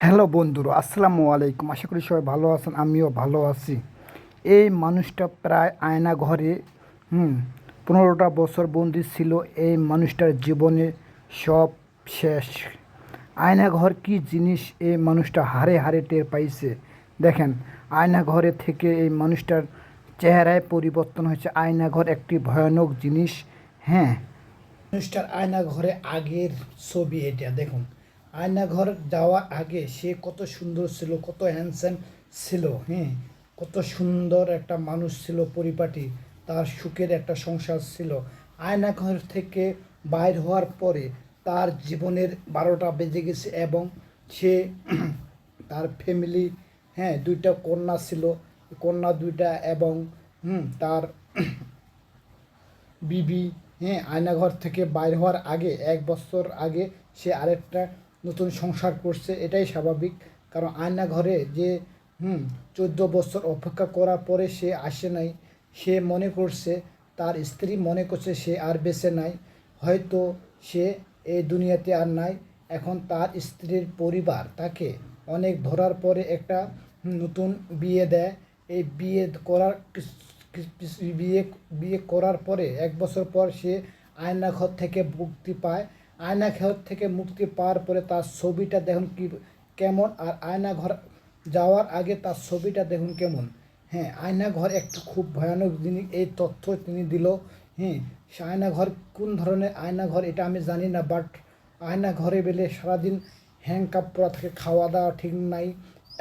Hello বন্ধুরা, আসসালামু আলাইকুম। আশা করি সবাই ভালো আছেন, আমিও ভালো আছি। এই মানুষটা প্রায় আয়না ঘরে, হুম, পনেরোটা বছর বন্দি ছিল। এই মানুষটার জীবনে সব শেষ। আয়না ঘর কি জিনিস? এই মানুষটা হারে হারে টের পাইছে। দেখেন, আয়না ঘরে থেকে এই মানুষটার চেহারায় পরিবর্তন হয়েছে। আয়না ঘর একটি ভয়ানক জিনিস হ্যাঁ। মানুষটার আয়না ঘরে আগের ছবি এটা, দেখুন। আয়না ঘর যাওয়ার আগে সে কত সুন্দর ছিল, কত হ্যান্ডসাম ছিল হ্যাঁ? কত সুন্দর একটা মানুষ ছিল পরিপাটি, তার সুখের একটা সংসার ছিল। আয়নাঘর থেকে বাইর হওয়ার পরে তার জীবনের বারোটা বেজে গেছে এবং সে তার ফ্যামিলি হ্যাঁ দুইটা কন্যা ছিল। কন্যা দুইটা এবং, হুম, তার বিবি হ্যাঁ আয়নাঘর থেকে বাইর হওয়ার আগে, এক বছর আগে সে আরেকটা নতুন সংসার করছে, এটাই স্বাভাবিক। কারণ আয়নাঘরে যে, হুম, চোদ্দ বছর অপেক্ষা করার পরে সে আসে নাই, সে মনে করছে, তার স্ত্রী মনে করছে সে আর বেঁচে নাই। হয়তো সে এই দুনিয়াতে আর নাই। এখন তার স্ত্রীর পরিবার তাকে অনেক ধরার পরে একটা নতুন বিয়ে দেয়। এই বিয়ে করার বিয়ে বিয়ে করার পরে এক বছর পর সে আয়না ঘর থেকে মুক্তি পায়। আয়না ঘর থেকে মুক্তি পাওয়ার পরে তার ছবিটা দেখুন কি কেমন, আর আয়না ঘর যাওয়ার আগে তার ছবিটা দেখুন কেমন। হ্যাঁ আয়না ঘর একটা খুব ভয়ানক জিনিস, এই তথ্য তিনি দিল। হ্যাঁ আয়না ঘর কোন ধরনের আয়না ঘর এটা আমি জানি না বাট আয়না ঘরে বেলে সারাদিন হ্যাং কাপ পরা থাকে খাওয়া দাওয়া ঠিক নাই,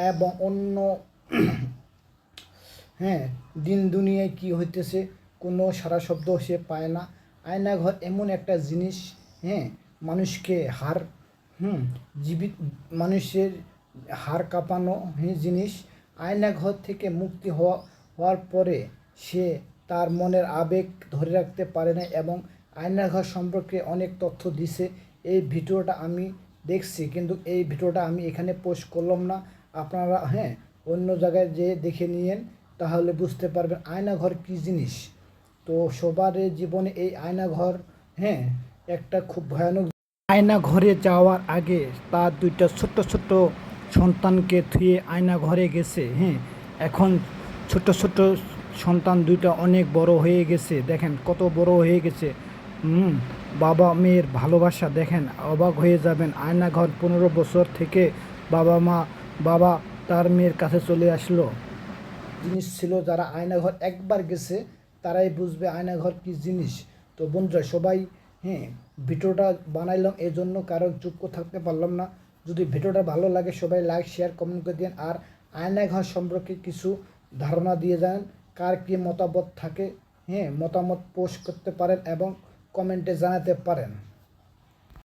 এবং অন্য হ্যাঁ দিন দুনিয়ায় কি হইতেছে কোনো সারা শব্দ সে পায় না। আয়নাঘর এমন একটা জিনিস হ্যাঁ মানুষকে হার, হুম, জীবিত, মানুষের হার কাঁপানো জিনিস আয়নাঘর থেকে মুক্তি হওয়া, হওয়ার পরে সে তার মনের আবেগ ধরে রাখতে পারে না এবং আয়নাঘর সম্পর্কে অনেক তথ্য দিছে। এই ভিডিওটা আমি দেখছি, কিন্তু এই ভিডিওটা আমি এখানে পোস্ট করলাম না। আপনারা হ্যাঁ অন্য জায়গায় যেয়ে দেখে নিয়েন, তাহলে বুঝতে পারবেন আয়নাঘর কী জিনিস। তো সবার জীবনে এই আয়নাঘর হ্যাঁ একটা খুব ভয়ানক আয়না ঘরে যাওয়ার আগে তার দুইটা ছোট্ট ছোট্ট সন্তানকে থুয়ে আয়না ঘরে গেছে হ্যাঁ। এখন ছোট ছোট সন্তান দুইটা অনেক বড় হয়ে গেছে, দেখেন কত বড় হয়ে গেছে। হুম, বাবা মেয়ের ভালোবাসা দেখেন, অবাক হয়ে যাবেন। আয়না ঘর পনেরো বছর থেকে বাবা মা, বাবা তার মেয়ের কাছে চলে আসলো। জিনিস ছিল যারা আয়নাঘর একবার গেছে, তারাই বুঝবে আয়নাঘর কি জিনিস। তো বন্ধুরা সবাই হ্যাঁ ভিডিওটা বানাইলাম এই জন্য কারণ চুপ থাকতে পারলাম না। যদি ভিডিওটা ভালো লাগে, সবাই লাইক শেয়ার কমেন্ট করে দিন। আর আয়নাঘর সম্পর্কে কিছু ধারণা দিয়ে যান কার কী মতামত থাকে। হ্যাঁ মতামত পোস্ট করতে পারেন এবং কমেন্টে জানাতে পারেন।